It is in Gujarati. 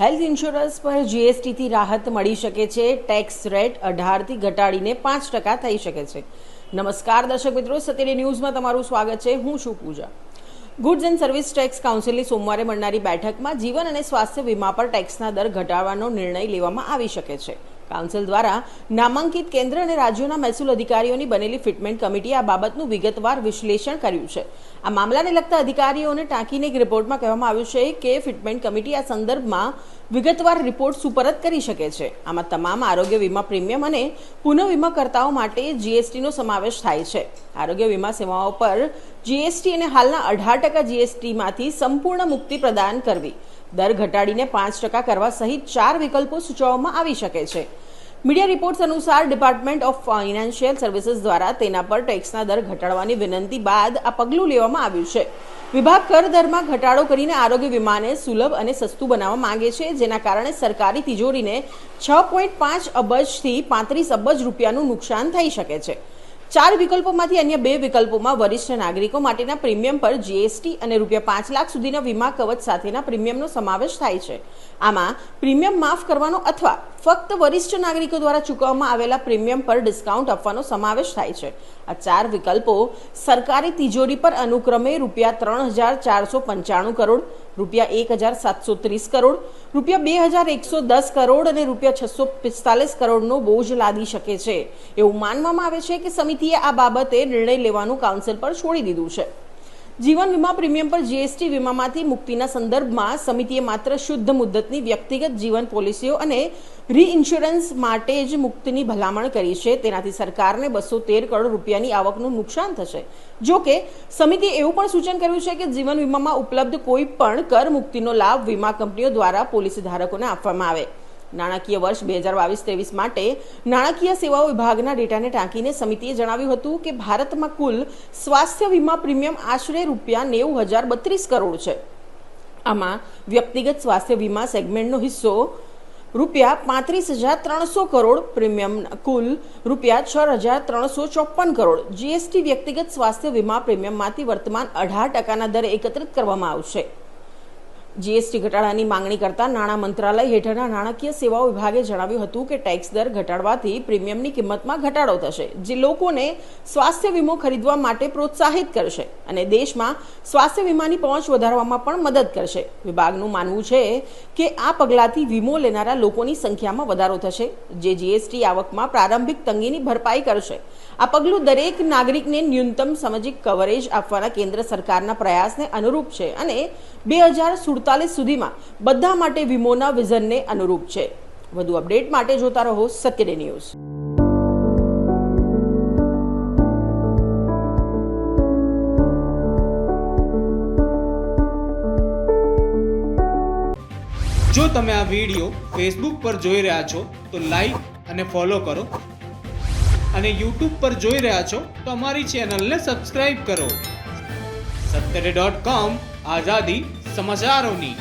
હેલ્થ ઇન્સ્યોરન્સ પર જીએસટીથી રાહત મળી શકે છે. ટેક્સ રેટ અઢારથી ઘટાડીને પાંચ ટકા થઈ શકે છે. નમસ્કાર દર્શક મિત્રો, સત્યની ન્યૂઝમાં તમારું સ્વાગત છે. હું છું Pooja. Goods and service tax કાઉન્સિલની સોમવારે મળનારી બેઠકમાં જીવન અને સ્વાસ્થ્ય વીમા પર ટેક્સના દર ઘટાડવાનો નિર્ણય લેવામાં આવી શકે છે. કાઉન્સિલ દ્વારા નામાંકિત કેન્દ્ર અને રાજ્યોના મહેસૂલ અધિકારીઓની બનેલી ફિટમેન્ટ કમિટીએ આ બાબતનું વિગતવાર વિશ્લેષણ કર્યું છે. આ મામલાને લગતા અધિકારીઓને ટાંકીને એક રિપોર્ટમાં કહેવામાં આવ્યું છે કે ફિટમેન્ટ કમિટી આ સંદર્ભમાં વિગતવાર રિપોર્ટ સુપરત કરી શકે છે. આમાં તમામ આરોગ્ય વીમા પ્રીમિયમ અને પુનઃ વીમાકર્તાઓ માટે જીએસટીનો સમાવેશ થાય છે. આરોગ્ય વીમા સેવાઓ પર જીએસટી અને હાલના અઢાર ટકા જીએસટીમાંથી સંપૂર્ણ મુક્તિ પ્રદાન કરવી. દર ઘટાડીને પાંચ ટકા કરવા સહિત ચાર વિકલ્પો સૂચવવામાં આવી શકે છે. મીડિયા રિપોર્ટ્સ અનુસાર ડિપાર્ટમેન્ટ ઓફ ફાઇનાન્શિયલ સર્વિસીસ દ્વારા તેના પર ટેક્સના દર ઘટાડવાની વિનંતી બાદ આ પગલું લેવામાં આવ્યું છે. વિભાગ કર દરમાં ઘટાડો કરીને આરોગ્ય વીમાને સુલભ અને સસ્તું બનાવવા માંગે છે, જેના કારણે સરકારી તિજોરીને છ પોઈન્ટ પાંચ અબજથી પાંત્રીસ અબજ રૂપિયાનું નુકસાન થઈ શકે છે. ચાર વિકલ્પોમાંથી અન્ય બે વિકલ્પોમાં વરિષ્ઠ નાગરિકો માટેના પ્રીમિયમ પર જીએસટી અને રૂપિયા પાંચ લાખ સુધીના વીમા કવચ સાથેના પ્રીમિયમનો સમાવેશ થાય છે. આમાં પ્રીમિયમ માફ કરવાનો અથવા ફક્ત વરિષ્ઠ નાગરિકો દ્વારા ચૂકવવામાં આવેલા પ્રીમિયમ પર ડિસ્કાઉન્ટ આપવાનો સમાવેશ થાય છે. આ ચાર વિકલ્પો સરકારી તિજોરી પર અનુક્રમે રૂપિયા ત્રણ હજાર ચારસો પંચાણું કરોડ રૂપિયા એક હજાર સાતસો ત્રીસ કરોડ, રૂપિયા બે હજાર એકસો દસ કરોડ અને રૂપિયા છસો પિસ્તાલીસ કરોડનો બોજ લાદી શકે છે. એવું માનવામાં આવે છે કે સમિતિએ આ બાબતે નિર્ણય લેવાનું કાઉન્સિલ પર છોડી દીધું છે. જીવન વીમા પ્રીમિયમ પર જીએસટી વીમામાંથી મુક્તિના સંદર્ભમાં સમિતિએ માત્ર શુદ્ધ મુદ્દતની વ્યક્તિગત જીવન પોલિસીઓ અને રીઇન્સ્યોરન્સ માટે જ મુક્તિની ભલામણ કરી છે. તેનાથી સરકારને બસો તેર કરોડ રૂપિયાની આવકનું નુકસાન થશે. જો કે, સમિતિએ એવું પણ સૂચન કર્યું છે કે જીવન વીમામાં ઉપલબ્ધ કોઈ પણ કર મુક્તિનો લાભ વીમા કંપનીઓ દ્વારા પોલિસી ધારકોને આપવામાં આવે. નાણાકીય વર્ષ બે હજાર બાવીસ ત્રેવીસ માટે નાણાકીય સેવાઓ વિભાગના ડેટાને ટાંકીને સમિતિએ જણાવ્યું હતું કે ભારતમાં કુલ સ્વાસ્થ્ય વીમા પ્રીમિયમ આશરે રૂપિયા નેવું હજાર બત્રીસ કરોડ છે. આમાં વ્યક્તિગત સ્વાસ્થ્ય વીમા સેગમેન્ટનો હિસ્સો રૂપિયા પાંત્રીસ હજાર ત્રણસો કરોડ, પ્રીમિયમ કુલ રૂપિયા છ હજાર ત્રણસો ચોપન કરોડ. જીએસટી વ્યક્તિગત સ્વાસ્થ્ય વીમા પ્રીમિયમમાંથી વર્તમાન અઢાર ટકાના દરે એકત્રિત કરવામાં આવશે. જીએસટી ઘટાડાની માંગણી કરતા નાણાં મંત્રાલય હેઠળના નાણાકીય સેવાઓ વિભાગે જણાવ્યું હતું કે ટેક્સ દર ઘટાડવાથી પ્રીમિયમની કિંમતમાં ઘટાડો થશે, જે લોકોને સ્વાસ્થ્ય વીમો ખરીદવા માટે પ્રોત્સાહિત કરશે અને દેશમાં સ્વાસ્થ્ય વીમાની પહોંચ વધારવામાં પણ મદદ કરશે. વિભાગનું માનવું છે કે આ પગલાંથી વીમો લેનારા લોકોની સંખ્યામાં વધારો થશે, જે જીએસટી આવકમાં પ્રારંભિક તંગીની ભરપાઈ કરશે. આ પગલું દરેક નાગરિકને ન્યૂનતમ સામાજિક કવરેજ આપવાના કેન્દ્ર સરકારના પ્રયાસને અનુરૂપ છે અને બે હજાર સુડતાલીસ સુધીમાં બધા માટે વીમોના વિઝનને અનુરૂપ છે. વધુ અપડેટ માટે જોતા રહો સત્યડે ન્યૂઝ. જો તમે આ વીડિયો ફેસબુક પર જોઈ રહ્યા છો, તો લાઈક અને ફોલો કરો. અને યુટ્યુબ પર જોઈ રહ્યા છો, તો અમારી ચેનલને સબસ્ક્રાઇબ કરો. સત્તરે ડોટ કોમ આઝાદી समाचार हुनी